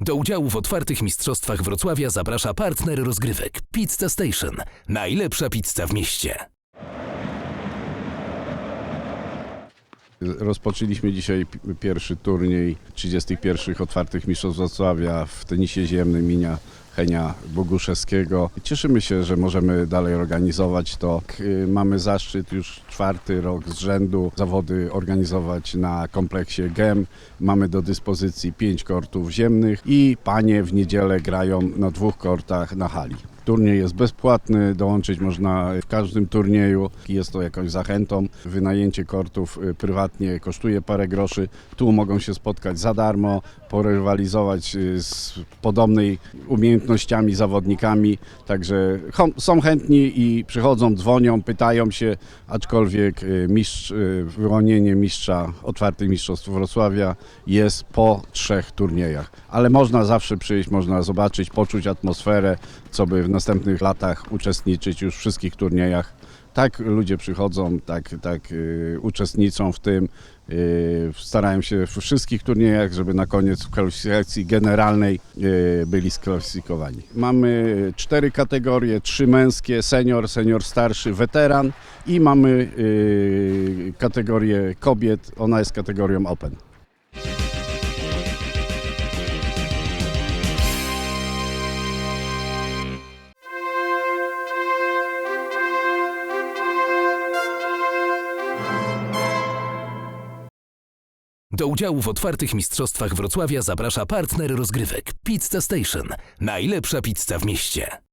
Do udziału w otwartych mistrzostwach Wrocławia zaprasza partner rozgrywek Pizza Station. Najlepsza pizza w mieście. Rozpoczęliśmy dzisiaj pi- pierwszy turniej 31 otwartych mistrzostw Wrocławia w tenisie ziemnym imienia Henia Boguszewskiego. Cieszymy się, że możemy dalej organizować to. K- Mamy zaszczyt już czwarty rok z rzędu zawody organizować na kompleksie GEM. Mamy do dyspozycji pięć kortów ziemnych i panie w niedzielę grają na dwóch kortach na hali. Turniej jest bezpłatny, dołączyć można w każdym turnieju. Jest to jakąś zachętą. Wynajęcie kortów y, prywatnie kosztuje parę groszy. Tu mogą się spotkać za darmo, porywalizować y, z podobnej umiejętnościami zawodnikami. Także są chętni i przychodzą, dzwonią, pytają się, aczkolwiek y, mistrz, y, wyłonienie mistrza otwartych mistrzostw Wrocławia jest po trzech turniejach. Ale można zawsze przyjść, można zobaczyć, poczuć atmosferę, co by w następnych latach uczestniczyć już w wszystkich turniejach. Tak ludzie przychodzą, tak, tak y, uczestniczą w tym. Y, starają się w wszystkich turniejach, żeby na koniec w kwalifikacji generalnej y, byli sklasyfikowani. Mamy cztery kategorie, trzy męskie, senior, senior starszy, weteran i mamy y, kategorię kobiet, ona jest kategorią open. Do udziału w otwartych mistrzostwach Wrocławia zaprasza partner rozgrywek Pizza Station. Najlepsza pizza w mieście.